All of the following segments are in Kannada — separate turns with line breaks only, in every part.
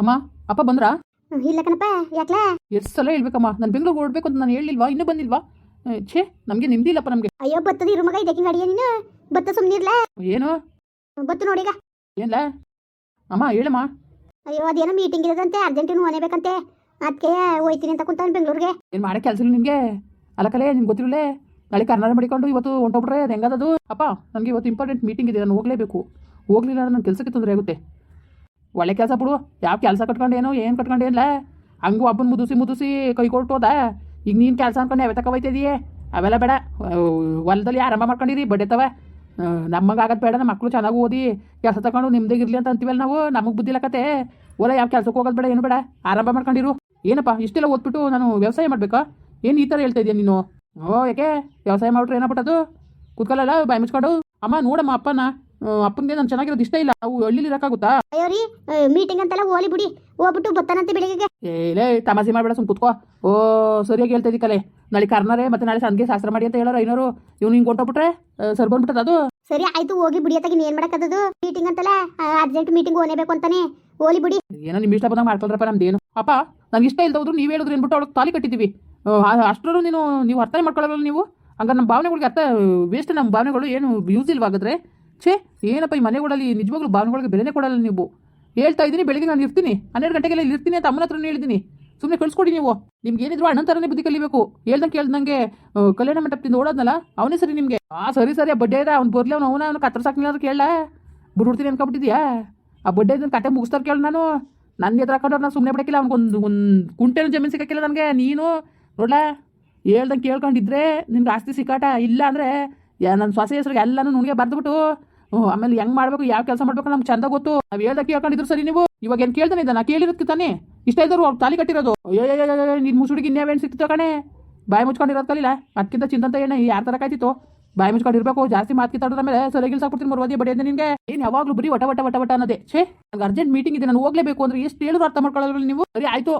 ಅಮ್ಮ ಅಪ್ಪ ಬಂದ್ರಾ?
ಇಲ್ಲ ಕಣಪ್ಪ ಯಾಕ್ಲಾ?
ಎಷ್ಟು ಸಲ ಹೇಳ್ಬೇಕಮ್ಮ ನಾನು ಬೆಂಗಳೂರು ಓಡ್ಬೇಕು ಅಂತ ನಾನು ಹೇಳಿಲ್ವಾ ಇನ್ನೂ ಬಂದಿಲ್ವಾ? ಛೇ ನಮಗೆ ನೆಮ್ಮದಿ ಇಲ್ಲಪ್ಪ ನಮಗೆ.
ಅಯ್ಯೋ ಬತ್ತದ ಇರು ಮಗ ಇದಕ್ಕೆ ಗಾಡಿಯ ನೀನು. ಬತ್ತ ಸುಮ್ನಿರ್ಲ
ಏನು?
ಬತ್ತು ನೋಡಿಗ
ಏನ್ಲ? ಅಮ್ಮ ಹೇಳಮ್ಮ.
ಅಯ್ಯೋ ಅದೇನೋ ಮೀಟಿಂಗ್ ಇರೋದಂತೆ ಅರ್ಜೆಂಟಿನ ಮನೆಬೇಕಂತೆ ಅದಕ್ಕೆ ಹೋಯ್ತೀನಿ ಅಂತ ಕುಂತಾನೆ ಬೆಂಗಳೂರಿಗೆ.
ಏನು ಮಾಡೋ ಕೆಲಸ ಇಲ್ಲ ನಿಮಗೆ? ಅಲಕಲೆ ನಿಮ್ಗೆ ಗೊತ್ತಿರಲೇ? ನಾಳೆ ಕರ್ನಾಟಕ ಮಾಡಿಕೊಂಡು ಇವತ್ತು ಹೊಂಟೋಗ್ಬಿಟ್ರೆ ಅದು ಹೆಂಗದದು? ಅಪ್ಪ ನನಗೆ ಇವತ್ತು ಇಂಪಾರ್ಟೆಂಟ್ ಮೀಟಿಂಗ್ ಇದೆ ನಾನು ಹೋಗಲೇಬೇಕು. ಹೋಗ್ಲಿಲ್ಲ ಅಂದ್ರೆ ನನ್ನ ಕೆಲಸಕ್ಕೆ ತೊಂದರೆ ಆಗುತ್ತೆ. ಒಳ್ಳೆ ಕೆಲಸ ಬಿಡು. ಯಾವ ಕೆಲಸ ಕಟ್ಕೊಂಡೇನು, ಏನು ಕಟ್ಕೊಂಡೇನಿಲ್ಲ ಹಂಗೂ ಒಬ್ಬನ ಮುದುಸಿ ಮುದುಸಿ ಕೈ ಕೊಟ್ಟೋದ. ಈಗ ನೀನು ಕೆಲಸ ಅನ್ಕೊಂಡು ಯಾವತ್ತ ಹೋಯ್ತಿದೀಯೇ? ಅವೆಲ್ಲ ಬೇಡ. ಹೊಲದಲ್ಲಿ ಆರಂಭ ಮಾಡ್ಕೊಂಡಿರಿ ಬಡ್ಡೆತವ ನಮಗೆ ಆಗತ್ತೆ ಬೇಡ ನಮ್ಮ ಮಕ್ಕಳು ಚೆನ್ನಾಗಿ ಓದಿ ಕೆಲಸ ತಗೊಂಡು ನಿಮ್ದೇ ಇರಲಿ ಅಂತ ಅಂತೀವಲ್ಲ ನಾವು? ನಮಗೆ ಬುದ್ಧಿ ಲಕ್ಕತೆ ಓಲ, ಯಾವ ಕೆಲಸಕ್ಕೆ ಹೋಗೋದು ಬೇಡ, ಏನು ಬೇಡ. ಆರಂಭ ಮಾಡ್ಕೊಂಡಿರು. ಏನಪ್ಪ, ಇಷ್ಟೆಲ್ಲ ಓದ್ಬಿಟ್ಟು ನಾನು ವ್ಯವಸಾಯ ಮಾಡಬೇಕಾ? ಏನು ಈ ಥರ ಹೇಳ್ತಾ ಇದೆಯಾ ನೀನು? ಓ, ಯಾಕೆ? ವ್ಯವಸಾಯ ಮಾಡ್ಬಿಟ್ರೆ ಅದು ಕೂತ್ಕೊಳ್ಳಲ್ಲ, ಬಾಯಿ ಮುಚ್ಕೊಂಡು? ಅಮ್ಮ, ನೋಡಮ್ಮ, ಅಪ್ಪನ. ಅಪ್ಪನಿಗೆ ನಾನು ಚೆನ್ನಾಗಿರೋದು ಇಷ್ಟ ಇಲ್ಲ. ನಾವು ಹಳ್ಳಿಲಿ ಇರೋಕ್ಕಾಗುತ್ತಾ?
ಅಯ್ಯೋ ರೀ ಮೀಟಿಂಗ್ ಅಂತೆಲ್ಲ ಹೋಲಿ ಬಿಡಿ. ಹೋಗ್ಬಿಟ್ಟು ಬತ್ತಾನಂತೆ ಬೆಳಿಗ್ಗೆ
ಏಲೇ ತಮಾಷೆ ಮಾಡಬೇಡ ಸುಮ್ ಕುತ್ಕೋ. ಓ ಸರಿಯಾಗಿ ಹೇಳ್ತಾ ಇದ್ದಿ ಕಲೆ. ನಾಳೆ ಕರ್ನಾರೆ ಮತ್ತೆ ನಾಳೆ ಸಂಜೆ ಶಾಸ್ತ್ರ ಮಾಡಿ ಅಂತ ಹೇಳೋರು ಐನೋರು. ಇವ್ನು ಹಿಂಗೆ ಹೊಂಟೋಗ್ಬಿಟ್ರೆ ಸರ್ ಬಂದ್ಬಿಟ್ಟದ ಅದು.
ಸರಿ ಆಯ್ತು ಹೋಗಿ ಬಿಡಿ ಅತ್ತಾಗ ಏನ್ ಮಾಡಕ್ಕದದು ಮೀಟಿಂಗ್ ಅಂತಲ್ಲ ಅರ್ಜೆಂಟ್ ಮೀಟಿಂಗ್ ಓನೇಬೇಕು ಅಂತಾನೆ. ಹೋಲಿ ಬಿಡಿ.
ಏನೋ ನಿಮ್ಮ ಇಷ್ಟ ಬಂದಾಗ ಮಾಡ್ಕೊಳ್ರಪ್ಪ ನಮ್ದೇನು ಅಪ್ಪ ನನ್ಗೆ ಇಷ್ಟ ಇಲ್ದವ್ರು ನೀವು ಹೇಳಿದ್ರು ಏನ್ಬಿಟ್ಟು ಅವಳಿಗೆ ತಾಲಿ ಕಟ್ಟಿದ್ದೀವಿ ಅಷ್ಟರೂ ನೀನು ನೀವು ಅರ್ಥ ಮಾಡ್ಕೊಳ್ಳಲ್ಲ ನೀವು? ಹಂಗಾರೆ ನಮ್ಮ ಭಾವನೆಗಳಿಗೆ ಅರ್ಥ ವೇಸ್ಟ್ ನಮ್ಮ ಭಾವನೆಗಳು ಏನು ಯೂಸ್ ಇಲ್ವಾಗದ್ರೆ. ಛೇ, ಏನಪ್ಪ ಈ ಮನೆಗಳಲ್ಲಿ ನಿಜವಾಗ್ಲೂ ಭಾವನೆಗಳಿಗೆ ಬೆಲೆನೇ ಕೊಡಲ್ಲ ನೀವು? ಹೇಳ್ತಾ ಇದ್ದೀನಿ, ಬೆಳಿಗ್ಗೆ ನಾನು ಇರ್ತೀನಿ. ಹನ್ನೆರಡು ಗಂಟೆಗೆಲ್ಲ ಇಲ್ಲಿ ಇರ್ತೀನಿ ಅಂತ ಅಮ್ಮನ ಹತ್ರನೇ ಹೇಳಿದ್ದೀನಿ. ಸುಮ್ಮನೆ ಕಳಿಸ್ಕೊಡಿ ನೀವು. ನಿಮ್ಗೆ ಏನಿದ್ರು ಅಣ್ಣನ ಥರನೇ ಬುದ್ಧಿ ಕಲಿಬೇಕು. ಹೇಳ್ದಂಗೆ ಕೇಳ್ದಂಗೆ ಕಲ್ಯಾಣ ಮಂಟಪದಿಂದ ಓಡೋದ್ನಲ್ಲ, ಅವನೇ ಸರಿ ನಿಮಗೆ. ಆ, ಸರಿ ಸರಿ, ಆ ಬಡ್ಡೆ ಇದೆ, ಅವ್ನು ಬರ್ಲಿ, ಅವ್ನು ಅವನ, ಅವ್ನು ಕತ್ರ ಸಾಕಿಲ್ಲ ಅಂತ ಕೇಳ ಬಿಡ್ಬಿಡ್ತೀನಿ ಅನ್ಕೊಬಿಟ್ಟಿದ್ಯಾ? ಆ ಬಡ್ಡೆ ಇದನ್ನು ಕತೆ ಮುಗಿಸ್ತಾರೆ ಕೇಳು ನಾನು. ನನ್ನ ಎದುರು ಹಾಕೊಂಡ್ರೆ ನಾನು ಸುಮ್ಮನೆ ಬಿಡಕ್ಕಿಲ್ಲ, ಅವ್ನಿಗೊಂದು, ಒಂದು ಕುಂಟೆನೂ ಜಮೀನು ಸಿಕ್ಕಕ್ಕಿಲ್ಲ ನನಗೆ, ನೀನು. ನೋಡ್ಲ? ಹೇಳ್ದಂಗೆ ಕೇಳ್ಕೊಂಡಿದ್ರೆ ನಿನ್ಗೆ ಆಸ್ತಿ ಸಿಕ್ಕಾಟ ಇಲ್ಲ ಅಂದರೆ ನನ್ನ ಸೊಸೆ ಹೆಸರಿಗೆ ಎಲ್ಲನೂ ನುಣಿಗೆ ಬರೆದ್ಬಿಟ್ಟು ಆಮೇಲೆ ಹೆಂಗ್ ಮಾಡ್ಬೇಕು, ಯಾವ ಕೆಲಸ ಮಾಡ್ಬೇಕು ನಮ್ಗೆ ಚಂದ ಗೊತ್ತು. ನಾವು ಹೇಳ್ದ ಕೇಳ್ಕೊಂಡಿದ್ರು ಸರಿ ನೀವು. ಇವಾಗ ಏನ್ ಕೇಳ್ತಾನೆ ಇದ್ದ ನಾ ತಾನೆ ತಾನೇ. ಇಷ್ಟ ಇದ್ರು ಅವ್ರು ತಾಲಿ ಕಟ್ಟಿರೋದು. ನಿನ್ ಮುಸುಡಿಗೆ ಇನ್ಯಾವೇನು ಸಿಕ್ತಿತ್ತು ಕಣೆ? ಬಾಯಿ ಮುಚ್ಕೊಂಡಿರೋದು ಕಲಿಲ್ಲ ಅದಕ್ಕಿಂತ ಚಿಂತಂತ ಏನು? ಯಾರ ತರ ಕಾಯ್ತಿತ್ತು? ಬಾಯಿ ಮುಚ್ಕೊಂಡಿರ್ಬೇಕು ಜಾಸ್ತಿ ಮಾತು ಕಿತ್ತಾಡೋದ್ರ ಮೇಲೆ ಸರಿಯಾಗಿ ಕೊಡ್ತೀನಿ ಮರುವಾದಿ ಬಡಿ ಅಂತ ನಿನಗೆ. ಏನ್ ಯಾವಾಗಲೂ ಬರೀ ವಟ ವಟ ವಟ ವಟ ಅನ್ನೋದೇ. ಛೇ ನಂಗೆ ಅರ್ಜೆಂಟ್ ಮೀಟಿಂಗ್ ಇದೆ ನಾನು ಹೋಗ್ಲೇಬೇಕು ಅಂದ್ರೆ ಎಷ್ಟು ಹೇಳಿದ್ರು ಅರ್ಥ ಮಾಡ್ಕೊಳ್ಳೋದ್ರಲ್ಲಿ ನೀವು? ಸರಿ ಆಯ್ತು.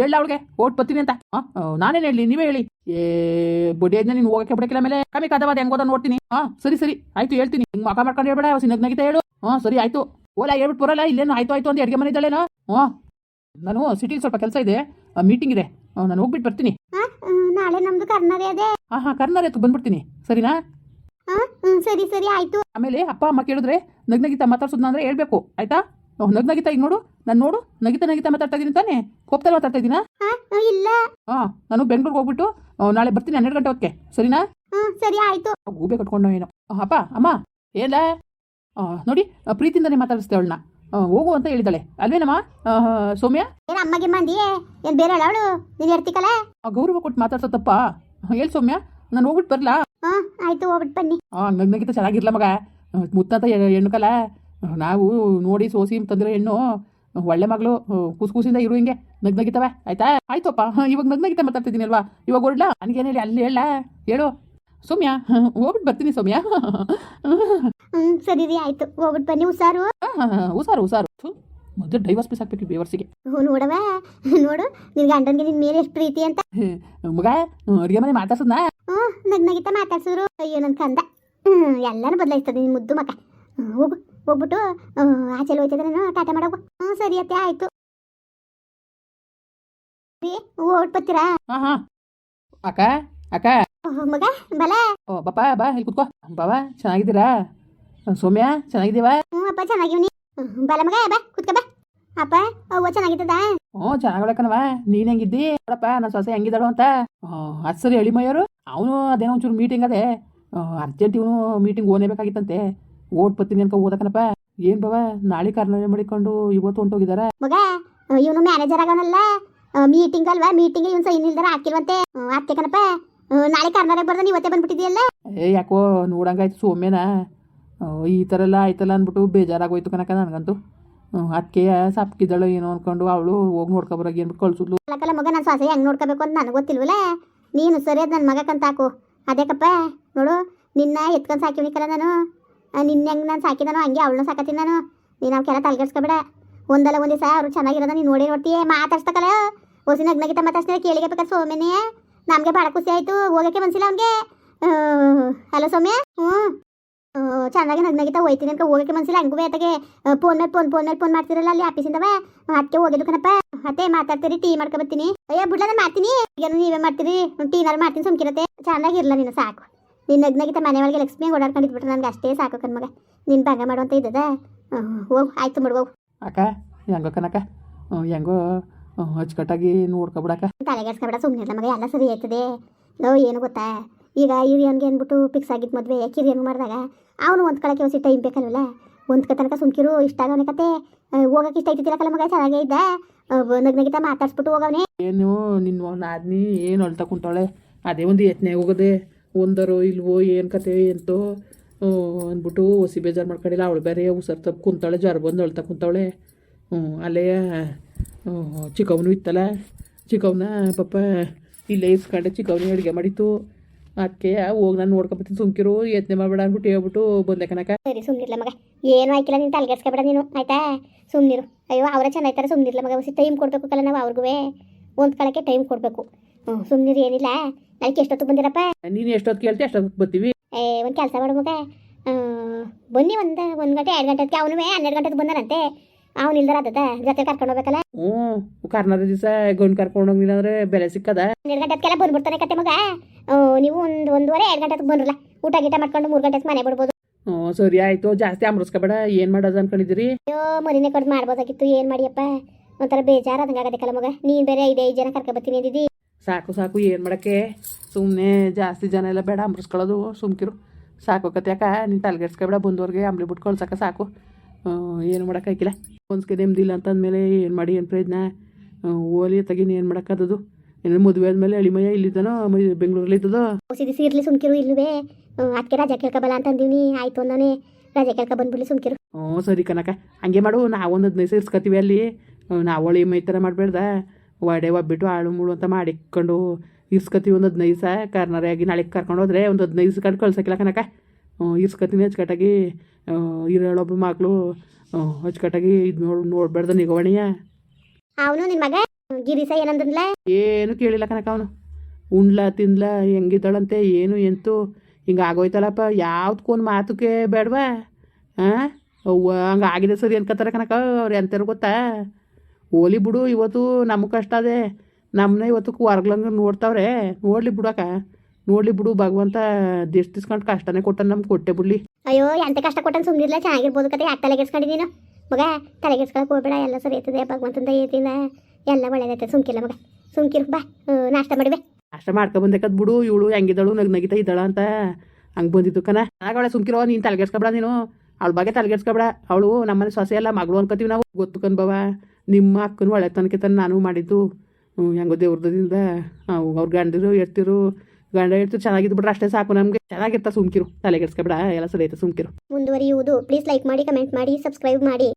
ಹೇಳ ಅವಳಿಗೆ. ಓಟ್ ಬರ್ತೀನಿ ಅಂತ. ನಾನೇನ್ ಹೇಳಿ ನೀವೇ ಹೇಳಿ. ಏ ಬಡಿ ಅಂದ್ರೆ ನೀನು ಹೋಗಕ್ಕೆ ಬಿಡಕ್ಕಿಲ್ಲ ಮೇಲೆ? ಕಮ್ಮಿ ಕದವಾದ ಹೆಂಗ್ ಓದ ನೋಡ್ತೀನಿ. ಹಾ ಸರಿ ಸರಿ. ಆಯ್ತು ಹೇಳ್ತೀನಿ. ಹಿಂಗೆ ಮಕ ಮಾಡ್ಕೊಂಡು ಹೇಳ್ಬೇಡ ಸಿನಗ್ನಗಿತ ಹೇಳು. ಹಾ ಸರಿ ಆಯ್ತು. ಓಲಾ ಹೇಳ್ಬಿಟ್ಟು ಬರಲ್ಲ ಇಲ್ಲೇನು ಆಯ್ತು ಆಯ್ತು ಅಂತ ಅಡಿಗೆ ಮನೆ ಇದ್ದಾಳೇನೋ ಹಾ ನಾನು ಸಿಟಿಲಿ ಸ್ವಲ್ಪ ಕೆಲಸ ಇದೆ. ಮೀಟಿಂಗ್ ಇದೆ. ನಾನು ಹೋಗ್ಬಿಟ್ಟು ಬರ್ತೀನಿ.
ಹಾ ನಾಳೆ ನಮ್ದು ಅದೇ.
ಹಾ ಹಾಂ ಕರ್ನಾರ ಬಂದ್ಬಿಡ್ತೀನಿ. ಸರಿನಾ?
ಸರಿ ಸರಿ ಆಯ್ತು.
ಆಮೇಲೆ ಅಪ್ಪ ಅಮ್ಮ ಕೇಳಿದ್ರೆ ನಗ್ನಗಿತ ಮಾತಾಡ್ಸೋದ್ನ ಅಂದ್ರೆ ಹೇಳ್ಬೇಕು ಆಯ್ತಾ? ಓಹ್, ನಗ್ನಗಿತ ಈಗ ನೋಡು ನಾನು ನೋಡು ನಗಿತ ನಗಿತ ಮಾತಾಡ್ತಾ ಇದೀನಿ ತಾನೇ ಕೋಪ್ತಲ್ಲಿ ಮಾತಾಡ್ತಾ ಇದೀನಾ
ಹಾ ಇಲ್ಲ.
ಹಾಂ ನಾನು ಬೆಂಗ್ಳೂರ್ಗೆ ಹೋಗ್ಬಿಟ್ಟು ಆ, ನಾಳೆ ಬರ್ತೀನಿ ಹನ್ನೆರಡು ಗಂಟೆ ಹೊತ್ತಿಗೆ ಸರಿನಾ?
ಸರಿ ಆಯ್ತು.
ಗೂಬೆ ಕಟ್ಕೊಂಡು ಏನೋ. ಆ, ಅಪ್ಪ ಅಮ್ಮ ಏನ ಆ, ನೋಡಿ ಆ, ಪ್ರೀತಿಯಿಂದನೇ ಮಾತಾಡಿಸ್ತೆ ಅವಳನ್ನ. ಹೋಗು ಅಂತ ಹೇಳಿದಾಳೆ ಅಲ್ವೇನಮ್ಮ? ಆ, ಸೌಮ್ಯ?
ಏನ್ ಅಮ್ಮಗೆ ಮಂದಿ? ಏನ್ ಬೇರೆ ಅವಳು? ನೀನ್ ಇರ್ತಿಕಲ್ಲ
ಆ, ಗೌರವ ಕೊಟ್ಟು ಮಾತಾಡ್ಸೋ ತಪ್ಪ? ಹೇಳಿ ಸೌಮ್ಯ ನಾನು ಹೋಗ್ಬಿಟ್ಟು ಬರಲಾ?
ಹಾ ಆಯ್ತು ಹೋಗ್ಬಿಟ್ಟು ಬನ್ನಿ.
ಹಾಂ ನಗ್ನಗಿತ ಚೆನ್ನಾಗಿರ್ಲ ಮಗ. ಮುತ್ತಾತ ಹೆಣ್ಣು ಕಲ ನಾವು ನೋಡಿ ಸೋಸಿ ತಂದಿರೋ ಹೆಣ್ಣು ಒಳ್ಳೆ ಮಗಳು ಕುಸ್ ಕುಸಿಂದ ಇರು ಹಿಂಗೆ. ನಗ್ನಗಿತವ ಆಯ್ತಾ? ಆಯ್ತಪ್ಪ. ಇವಾಗ ನಗ್ನಗಿತ ಮಾತಾಡ್ತಿದ್ದೀನಿ ಅಲ್ವಾ ಇವಾಗ ಹೊರಡ್ಲಾ? ನನಗೇನು ಹೇಳಿ? ಅಲ್ಲಿ ಹೇಳ ಹೇಳು. ಸೌಮ್ಯ ಹೋಗ್ಬಿಟ್ಟು ಬರ್ತೀನಿ ಸೌಮ್ಯ.
ಸರಿ ರೀ ಆಯ್ತು. ಹೋಗ್ಬಿಟ್ಟು ಬನ್ನಿ ಹುಷಾರು.
ಹುಷಾರು ಹುಷಾರು. ಮೊದಲು ಡೈವರ್ಸ್ ಪೀಸ್ ಹಾಕ್ಬೇಕು ಬೇವರ್ಸಿಗೆ
ಹ್ಞೂ ನೋಡವ ನೋಡು ನಿನ್ ಗಂಡನ್ಗೆ ನಿನ್ ಮೇಲೆ ಎಷ್ಟು ಪ್ರೀತಿ ಅಂತ.
ಮಗ ಅಡುಗೆ ಮನೆ ಮಾತಾಡ್ಸದ್ನಾ?
ಹ್ಞೂ ನಗ್ ನಗಿತ ಮಾತಾಡ್ಸಿದ್ರು ಅಯ್ಯೋ ನನ್ ಕಂದ. ಹ್ಮ್ ಎಲ್ಲಾನು ಬದಲಾಯಿಸ್ತದೆ ನಿನ್ ಮುದ್ದು ಹ್ಮ್, ಹೋಗು ಹೋಗ್ಬಿಟ್ಟು ಆಚೆಲ್ ಹೋಯ್ತದ ನಾನು ಟಾಟಾ ಮಾಡೋಗು ಹ್ಞೂ ಸರಿ ಅತ್ತೆ ಆಯ್ತು. ಓಟ್ ಬತ್ತೀರಾ
ಹಾಂ ಹಾಂ. ಅಕ್ಕ ಅಕ್ಕ.
ಮಗ ಬಲ.
ಓ ಬಪ್ಪ ಬಾ ಇಲ್ಲಿ ಕುತ್ಕೋ. ಬಾವ ಚೆನ್ನಾಗಿದ್ದೀರಾ? ಸೌಮ್ಯ ಚೆನ್ನಾಗಿದ್ದೀವಾ?
ಹ್ಞೂ ಅಪ್ಪ ಚೆನ್ನಾಗಿವ್ನಿ. ಬಲ ಮಗ ಬಾ ಕುತ್ಕ ಬಾ. ಅಪ್ಪ ಅವ್ವ ಚೆನ್ನಾಗಿದ್ದದ?
ಹ್ಞೂ ಚೆನ್ನಾಗಳಕನವ ನೀನ್ ಹೆಂಗಿದ್ದಿ? ನೋಡಪ್ಪ ನನ್ನ ಸೊಸೆ ಹೆಂಗಿದ್ದಾಳು ಅಂತ. ಅದು ಸರಿ ಎಳಿಮಯ್ಯರು. ಅವನು ಅದೇನೋ ಒಂಚೂರು ಮೀಟಿಂಗ್ ಅದೇ. ಅರ್ಜೆಂಟ್ ಇವನು ಮೀಟಿಂಗ್ ಓನೇಬೇಕಾಗಿತ್ತಂತೆ. ಓಟ್ ಬತ್ತೀನಿ ಅನ್ಕ ಓದಕನಪ್ಪ ಏನ್ ಬಾವ ನಾಳೆ ಕರ್ನಾಟಕ ಮಾಡಿಕೊಂಡು ಇವತ್ತು ಹೊಂಟೋಗಿದಾರ
ಮಗ ಇವನು ಮ್ಯಾನೇಜರ್ ಆಗನಲ್ಲ ಮೀಟಿಂಗ್ ಅಲ್ವಾ? ಮೀಟಿಂಗ್ ಇವನ್ ಸೈನ್ ಇಲ್ದಾರ ಹಾಕಿಲ್ವಂತೆ ಅದಕ್ಕೆ ಕಣಪ್ಪ. ನಾಳೆ ಕರ್ನಾಟಕ ಬರ್ದ ಇವತ್ತೇ ಬಂದ್ಬಿಟ್ಟಿದ್ಯಲ್ಲ
ಏ ಯಾಕೋ ನೋಡಂಗಾಯ್ತು ಸೋಮ್ಯನಾ. ಈ ಥರ ಎಲ್ಲ ಆಯ್ತಲ್ಲ ಅಂದ್ಬಿಟ್ಟು ಬೇಜಾರಾಗೋಯ್ತು ಕನಕ ನನಗಂತೂ. ಅದಕ್ಕೆ ಸಪ್ಕಿದ್ದಾಳು ಏನೋ ಅನ್ಕೊಂಡು ಅವಳು ಹೋಗಿ ನೋಡ್ಕೊಬರಾಗಿ ಏನು ಕಳ್ಸಿದ್ಲು.
ಅಲ್ಲಕಲ್ಲ ಮಗ ನನ್ನ ಸೊಸೆ ಹೆಂಗೆ ನೋಡ್ಕೋಬೇಕು ಅಂತ ನನಗೆ ಗೊತ್ತಿಲ್ವಲ್ಲ ನೀನು ಸರಿ ಅದು ನನ್ನ ಮಗಕ್ಕಂತ ಹಾಕು. ಅದೇಕಪ್ಪ ನೋಡು, ನಿನ್ನ ಎತ್ಕೊಂಡು ಸಾಕಿವ್ನಿಕಲ್ಲ ನಾನು. ನಿನ್ನ ಹೆಂಗೆ ನಾನು ಸಾಕಿದಾನೋ ಹಂಗೆ ಅವಳನ್ನ ಸಾಕತ್ತೀನಿ ನಾನು. ನೀನು ಅವಕ್ಕೆಲ್ಲ ತಲೆಗೆಡ್ಸ್ಕೊಬೇಡ. ಒಂದಲ್ಲ ಒಂದು ದಿವಸ ಅವ್ರು ಚೆನ್ನಾಗಿರೋದ ನೀನು ನೋಡಿ ನೋಡ್ತೀಯ? ಮಾತಾಡ್ಸ್ತಕಲ್ಲ ಹೊಸಿನ ನಗ್ನಗಿತ ಮಾತಾಡ್ಸ್ತಾರೆ ಕೇಳಿಗೆ ಬೇಕಾದ್ರೆ ಸೋಮ್ಯನೇ. ನಮಗೆ ಭಾಳ ಖುಷಿ ಆಯಿತು, ಹೋಗೋಕ್ಕೆ ಮನ್ಸಿಲ್ಲ ಅವ್ನಿಗೆ. ಹಲೋ ಸೌಮ್ಯ? ಹ್ಞೂ ಚೆನ್ನಾಗಿ ನಗ್ನಗಿತ ಹೋಯ್ತೀನಿ ಅಂತ ಹೋಗಕ್ಕೆ ಮನಸ್ಸಿಲ್ಲ ಹಂಗೂ ಬೇತಾಗೆ ಫೋನ್ ಮೇಲೆ ಫೋನ್ ಫೋನ್ ಮೇಲೆ ಫೋನ್ ಮಾಡ್ತಿರಲ್ಲ ಅಲ್ಲಿ ಆಫೀಸಿಂದವ ಅದಕ್ಕೆ ಹೋಗಿದ್ದು ಕಣಪ್ಪ. ಅತ್ತೆ ಮಾತಾಡ್ತೀರಿ ಟೀ ಮಾಡ್ಕೊ ಬರ್ತೀನಿ ಅಯ್ಯ ಬಿಡ್ಲ ಮಾಡ್ತೀನಿ. ಏನು ನೀವೇ ಮಾಡ್ತೀರಿ? ಟೀನಾರು ಮಾಡ್ತೀನಿ ಸುಮ್ಕಿರತ್ತೆ. ಚೆನ್ನಾಗಿರ್ಲ ನಿನ್ನ ಸಾಕು. ನಿನ್ನ ನಗ್ನಗಿತ ಮನೆ ಒಳಗೆ ಲಕ್ಷ್ಮಿ ಓಡಾಡ್ಕೊಂಡಿದ್ಬಿಟ್ರೆ ನನಗೆ ಅಷ್ಟೇ ಸಾಕು ಕಣ್ಮಗ ನಿನ್ನ ಭಂಗ ಮಾಡುವಂತ ಇದ್ದದ? ಹೋಗು ಆಯ್ತು ಬಿಡ್ಬೋವು
ಅಕ್ಕ ಹೆಂಗೋ ಕನಕ ಹೆಂಗೋ ಅಚ್ಚುಕಟ್ಟಾಗಿ ನೋಡ್ಕೊಬಿಡಕ್ಕ?
ತಲೆಗೆಡ್ಸ್ಕೊಬಿಡ ಸುಮ್ಮನೆ ನಮಗೆ ಮಗ ಎಲ್ಲ ಸರಿ ಆಯ್ತದೆ. ಏನು ಗೊತ್ತಾ? ಈಗ ಹಿರಿಯನ್ಗೆ ಅಂದ್ಬಿಟ್ಟು ಫಿಕ್ಸ್ ಆಗಿದ್ದು ಮದುವೆ. ಕಿರಿಯನ್ಗೆ ಮಾಡಿದಾಗ? ಅವನು ಒಂದು ಕಳಕ್ಕೆ ಹೊಸಿ ಟೈಮ್ ಬೇಕಲ್ವಲ್ಲ? ಒಂದು ತನಕ ಸುಮ್ಕಿರು, ಇಷ್ಟ ಆಗವನೆ ಕತೆ. ಹೋಗಕ್ಕೆ ಇಷ್ಟ ಐತಿರಕ್ಕಲ್ಲ ಮಗ, ಚೆನ್ನಾಗೇ ಇದ್ದ. ನಗ್ನಗಿತ ಮಾತಾಡ್ಸ್ಬಿಟ್ಟು ಹೋಗವನೇ.
ಏನು ನಿನ್ನ ನಾದ್ನಿ ಏನು ಅಳ್ತಾ ಕುಂತಾಳೆ? ಅದೇ ಒಂದು ಯತ್ನೆ ಹೋಗದೆ, ಒಂದರೋ ಇಲ್ವೋ, ಏನು ಕತೆ ಎಂತೋ ಅಂದ್ಬಿಟ್ಟು ಹೊಸಿ ಬೇಜಾರು ಮಾಡ್ಕೊಂಡಿಲ್ಲ. ಅವಳು ಬೇರೆ ಉಸಿರು ತಪ್ಪು ಕುಂತಾಳೆ ಜ್ವರ ಬಂದು ಅಳ್ತಾ ಕುಂತಾವಳೆ ಹ್ಞೂ ಅಲ್ಲೇ ಚಿಕ್ಕವನು ಇತ್ತಲ್ಲ? ಚಿಕ್ಕವನ ಪಾಪ ಇಲ್ಲೇ ಇಸ್ಕೊಂಡೆ ಚಿಕ್ಕವನಿಗೆ ಅಡುಗೆ ಮಾಡಿತ್ತು. ಅದಕ್ಕೆ ಹೋಗಿ ನಾನು ನೋಡ್ಕೊಬತ್ತೀನಿ ಸುಮ್ಕಿರು ಯತ್ನೆ ಮಾಡಬೇಡ ಅಂದ್ಬಿಟ್ಟು ಹೇಳ್ಬಿಟ್ಟು ಬಂದೆ ಕನಕ
ಸರಿ ಸುಮ್ನಿರ್ಲ ಮಗ. ಏನು ಆಯ್ಕಿಲ್ಲ ನೀನು ತಲೆಗೆಡ್ಸ್ಕೊಬೇಡ ನೀನು ಆಯ್ತಾ? ಸುಮ್ನಿರು. ಅಯ್ಯೋ ಅವರ ಚೆನ್ನಾಯ್ತಾರೆ ಸುಮ್ನಿರ್ಲ ಮಗ. ಹೊಸಿ ಟೈಮ್ ಕೊಡಬೇಕು ಕಲ್ಲ ನಾವು ಅವ್ರಿಗೂ ಒಂದು ಕಾಲಕ್ಕೆ ಟೈಮ್ ಕೊಡಬೇಕು. ಹ್ಞೂ ಸುಮ್ನಿರು ಏನಿಲ್ಲ. ನಾಳೆ ಎಷ್ಟೊತ್ತು ಬಂದಿರಪ್ಪ?
ನೀನು ಎಷ್ಟೊತ್ತು ಕೇಳ್ತೀಯ ಅಷ್ಟೊತ್ತು ಬರ್ತೀವಿ.
ಏ ಒಂದು ಕೆಲಸ ಮಾಡು ಮಗ. ಬನ್ನಿ ಒಂದು ಒಂದು ಗಂಟೆ ಎರಡು ಗಂಟೆಗೆ ಅವನು ಹನ್ನೆರಡು ಗಂಟೆಗೆ ಬಂದನಂತೆ. ಅವ್ನು ಇಲ್ದಾರ ಅದ ಜೊತೆ ಕರ್ಕೊಂಡು ಹೋಗ್ಬೇಕಲ್ಲ?
ಹ್ಞೂ ಕರ್ನಾಟಕ ದಿವಸ ಗಂಡು ಕರ್ಕೊಂಡು ಹೋಗಿಲ್ಲ ಅಂದ್ರೆ ಬೆಲೆ ಸಿಕ್ಕದ?
ಹನ್ನೆರಡು ಗಂಟೆಗೆಲ್ಲ ಬಂದ್ಬಿಡ್ತಾನೆ ಕತೆ ಮಗ. ಓ ನೀವು ಒಂದು ಒಂದೂವರೆ ಎರಡು ಗಂಟೆಗೆ ಬಂದ್ರಲ್ಲ. ಊಟ ಗೀಟ ಮಾಡ್ಕೊಂಡು ಮೂರು ಗಂಟೆಗೆ ಮನೆ ಬಿಡ್ಬೋದು.
ಹ್ಞೂ ಸರಿ ಆಯಿತು. ಜಾಸ್ತಿ ಅಮೃಸ್ಕೋಬೇಡ. ಏನ್ ಮಾಡೋದು ಅನ್ಕೊಂಡಿದ್ದೀರಿ?
ಅಯ್ಯೋ ಮರಿನೇ ಕಡ್ದು ಮಾಡ್ಬೋದಾಗಿತ್ತು. ಏನು ಮಾಡಿಯಪ್ಪ? ಒಂಥರ ಬೇಜಾರು ಅದಂಗಾಗದಕ್ಕಲ್ಲ ಮಗ. ನೀನು ಬೇರೆ ಐದು ಐದು ಜನ ಕರ್ಕೊ ಬರ್ತೀನಿ ಅಂದಿದ್ದಿ
ಸಾಕು ಸಾಕು. ಏನು ಮಾಡೋಕ್ಕೆ? ಸುಮ್ಮನೆ ಜಾಸ್ತಿ ಜನ ಎಲ್ಲ ಬೇಡ. ಅಮೃಸ್ಕೊಳ್ಳೋದು ಸುಮ್ಕಿರು. ಸಾಕು ಕತೆ ಯಾಕ ನೀನು ತಲೆಗೆಡ್ಸ್ಕೊಬೇಡ. ಬಂದವ್ರಿಗೆ ಅಂಬ್ಲಿ ಬಿಟ್ಟು ಕಳ್ಸಕ್ಕೆ ಸಾಕು. ಏನು ಮಾಡೋಕ್ಕಾಗಿಲ್ಲ ಒಂದ್ಸ್ಕೆ ನೆಮ್ಮದಿಲ್ಲ ಅಂತಂದಮೇಲೆ ಏನು ಮಾಡಿ ಏನು ಪ್ರಯತ್ನ ಓಲಿ ತಗಿನ ಏನು ಮಾಡೋಕ್ಕಾದದು ಏನು ಮದುವೆ ಆದಮೇಲೆ ಅಳಿಮಯ್ಯ ಇಲ್ಲಿದ್ದಾನೋ ಮ- ಬೆಂಗಳೂರಲ್ಲಿ ಇದ್ದದೋ?
ಸಿದಿಸಿ ಇರ್ಲಿ ಸುಮ್ಕಿರು ಇಲ್ಲವೇ. ಅದಕ್ಕೆ ರಜೆ ಕೇಳ್ಕೊಬಲ್ಲ ಅಂತಂದೀನಿ. ಆಯಿತು ಅಂದಾನೆ. ರಜೆ ಕೇಳ್ಕೊ ಬಂದ್ಬಿಡ್ಲಿ ಸುಮ್ಕಿರು.
ಹ್ಞೂ ಸರಿ ಕನಕ. ಹಂಗೆ ಮಾಡು ನಾವು ಒಂದು ಹದಿನೈದು ಸೇರಿಸ್ಕೊತೀವಿ ಅಲ್ಲಿ. ನಾವು ಒಳಿ ಮೈ ಥರ ಮಾಡಬೇಡ್ದ. ವಡೆ ಒಬ್ಬಿಟ್ಟು ಆಳು ಮೂಳು ಅಂತ ಮಾಡಿಕೊಂಡು ಇರ್ಸ್ಕೊತೀವಿ ಒಂದು ಹದಿನೈದು ಸಹ ಕಾರ್ನರಾಗಿ ನಾಳೆ ಕರ್ಕೊಂಡು ಹೋದ್ರೆ ಒಂದು ಹದಿನೈದು ಕಂಡು ಕಳ್ಸಕ್ಕಿಲ್ಲ ಕನಕ. ಇರ್ಸ್ಕೊತೀನಿ ಅಚ್ಚುಕಟ್ಟಾಗಿ ಇರೋಳೊಬ್ರು ಮಕ್ಕಳು ಅಚ್ಚುಕಟ್ಟಾಗಿ ಇದು ನೋಡಿ ನೋಡ್ಬೇಡ್ದ ನಿಗವಣಿಯ
ಅವನು ನಿನ್ನ ಮಗ? ಗಿರೀಶ ಏನಂದ್ರಲ್ಲ
ಏನು ಕೇಳಿಲ್ಲ ಕನಕ ಅವನು. ಉಣ್ಲ ತಿನ್ಲ ಹೆಂಗಿದ್ದಾಳಂತೆ ಏನು ಎಂತು ಹಿಂಗೆ ಆಗೋಯ್ತಲ್ಲಪ್ಪ ಯಾವ್ದಕ್ಕೊಂದು ಮಾತುಕೆ ಬೇಡವಾ? ಹಾಂ ಅವ್ವ ಹಂಗೆ ಆಗಿದೆ ಸರಿ ಅನ್ಕೋತಾರೆ ಕನಕ ಅವ್ರು ಎಂತಾರು ಗೊತ್ತಾ? ಓಲಿ ಬಿಡು ಇವತ್ತು ನಮಗೆ ಕಷ್ಟ ಅದೇ. ನಮ್ಮನ್ನ ಇವತ್ತು ಹೊರ್ಗ್ಲಂಗೆ ನೋಡ್ತಾವ್ರೆ. ನೋಡ್ಲಿ ಬಿಡಕ್ಕ ನೋಡ್ಲಿ ಬಿಡು ಭಗವಂತ ದಿಸ್ ದಿಸ್ಕೊಂಡು ಕಷ್ಟನೇ ಕೊಟ್ಟ ನಮ್ಗೆ ಕೊಟ್ಟೆ ಬಿಡ್ಲಿ.
ಅಯ್ಯೋ ಎಂತ ಕಷ್ಟ ಕೊಟ್ಟನ್ ಸುಮ್ಮನಿರ್ಲ ಚೆನ್ನಾಗಿರ್ಬೋದು ಕತೆ. ಯಾಕೆ ತಲೆ ನೀನು? ಮಗ ತಲೆಗೆಡ್ಸ್ಕೊಳಕ್ ಹೋಗ್ಬೇಡ ಎಲ್ಲ ಸರಿ ಆಯ್ತದೆ ಭಗವಂತಂದ ಏತಿಂದ ಎಲ್ಲ ಒಳ್ಳೇದೈತೆ. ಸುಮ್ಕಿಲ್ಲ ಮಗ. ಸುಮ್ಕಿರು ಬಾ. ನಾಷ್ಟ ಮಾಡಿವೆ ನಾಷ್ಟ
ಅಷ್ಟ ಮಾಡ್ಕೊಬಂದಕ್ಕದ್ ಬಿಡು ಇವಳು ಹೆಂಗಿದಳು ನಗ್ ನಗಿತ ಇದ್ದಾಳ ಅಂತ ಹಂಗೆ ಬಂದಿದ್ದು ಕನ ಆಗವಳೆ ಸುಮ್ಕಿರೋ ನೀನು ತಲೆಗೆಡ್ಸ್ಕೊಬೇಡ ನೀನು. ಅವಳ ಬಗ್ಗೆ ತಲೆಗೆಡ್ಸ್ಕೊಬೇಡ. ಅವಳು ನಮ್ಮನೆ ಸೊಸೆ ಎಲ್ಲ ಮಗಳು ಅನ್ಕೋತೀವಿ ನಾವು. ಗೊತ್ತು ಕನ್ಬವ ನಿಮ್ಮ ಅಕ್ಕನ ಒಳ್ಳೆ ತನಕ ತನ ನಾನು ಮಾಡಿದ್ದು. ಹೆಂಗೋ ದೇವ್ರದಿಂದ ಅವ್ರ ಗಂಡರು ಎಡ್ತಿರು ಗಂಡ ಎಡ್ತಿರು ಚೆನ್ನಾಗಿದ್ದು ಬಿಡ್ರಿ ಅಷ್ಟೇ ಸಾಕು ನಮಗೆ. ಚೆನ್ನಾಗಿರ್ತಾ ಸುಮ್ಕಿರು. ತಲೆಗೆಡ್ಸ್ಕೊಬೇಡ ಎಲ್ಲ ಸರಿ ಐತೆ ಸುಮ್ಕಿರು.
ಮುಂದುವರಿಯುವುದು. ಪ್ಲೀಸ್ ಲೈಕ್ ಮಾಡಿ ಕಮೆಂಟ್ ಮಾಡಿ ಸಬ್ಸ್ಕ್ರೈಬ್ ಮಾಡಿ.